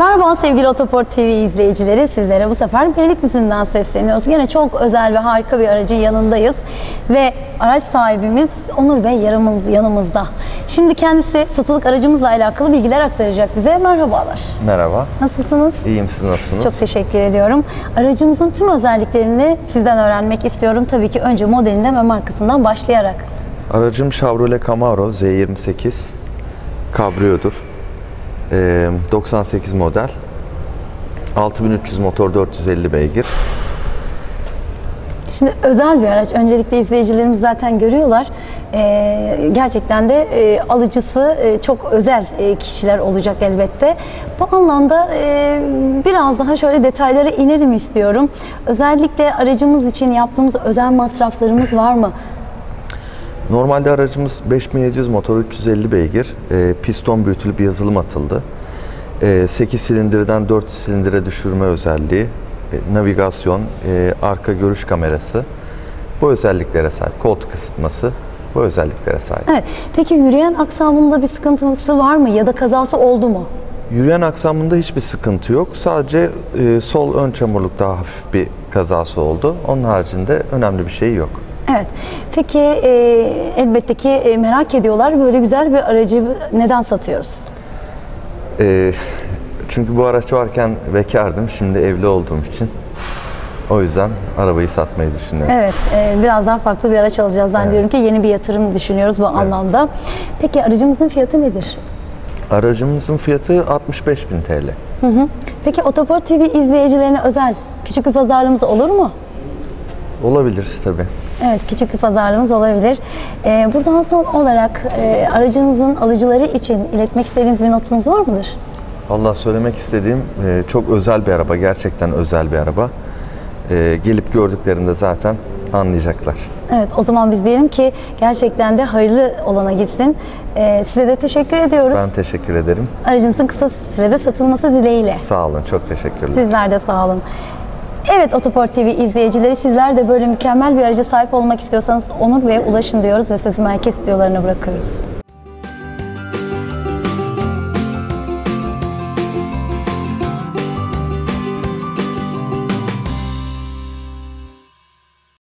Merhaba sevgili Otoport TV izleyicileri. Sizlere bu sefer Beylikdüzü'nden sesleniyoruz. Yine çok özel ve harika bir aracın yanındayız. Ve araç sahibimiz Onur Bey yanımız, yanımızda. Şimdi kendisi satılık aracımızla alakalı bilgiler aktaracak bize. Merhabalar. Merhaba. Nasılsınız? İyiyim siz nasılsınız? Çok teşekkür ediyorum. Aracımızın tüm özelliklerini sizden öğrenmek istiyorum. Tabii ki önce modelinden ve markasından başlayarak. Aracım Chevrolet Camaro Z28 kabriyodur. Ee, 98 model. 6300 motor 450 beygir. Şimdi özel bir araç. Öncelikle izleyicilerimiz zaten görüyorlar. Ee, gerçekten de e, alıcısı e, çok özel e, kişiler olacak elbette. Bu anlamda e, biraz daha şöyle detaylara inelim istiyorum. Özellikle aracımız için yaptığımız özel masraflarımız var mı? Normalde aracımız 5700 motor 350 beygir. Ee, piston büyütülüp yazılım atıldı. Ee, 8 silindirden 4 silindire düşürme özelliği, e, navigasyon, e, arka görüş kamerası bu özelliklere sahip. Koltuk ısıtması bu özelliklere sahip. Evet. Peki yürüyen aksamında bir sıkıntısı var mı ya da kazası oldu mu? Yürüyen aksamında hiçbir sıkıntı yok. Sadece e, sol ön çamurlukta hafif bir kazası oldu. Onun haricinde önemli bir şey yok. Evet. Peki e, elbette ki e, merak ediyorlar böyle güzel bir aracı neden satıyoruz? E, çünkü bu araç varken bekardım. Şimdi evli olduğum için. O yüzden arabayı satmayı düşünüyorum. Evet, e, biraz daha farklı bir araç alacağız zannediyorum ki yeni bir yatırım düşünüyoruz bu anlamda. Peki aracımızın fiyatı nedir? Aracımızın fiyatı 65.000 TL. Hı hı. Peki Otoport TV izleyicilerine özel küçük bir pazarlığımız olur mu? Olabilir tabii. Evet, küçük bir pazarlığımız olabilir. E, buradan son olarak e, aracınızın alıcıları için iletmek istediğiniz bir notunuz var mıdır? Vallahi söylemek istediğim e, çok özel bir araba. Gerçekten özel bir araba. E, gelip gördüklerinde zaten anlayacaklar. Evet, o zaman biz diyelim ki gerçekten de hayırlı olana gitsin. E, size de teşekkür ediyoruz. Ben teşekkür ederim. Aracınızın kısa sürede satılması dileğiyle. Sağ olun. Çok teşekkürler. Sizler de sağ olun. Evet Otoport TV izleyicileri sizler de böyle mükemmel bir araca sahip olmak istiyorsanız Onur Bey'e ulaşın diyoruz ve sözü merkez stüdyolarına bırakıyoruz.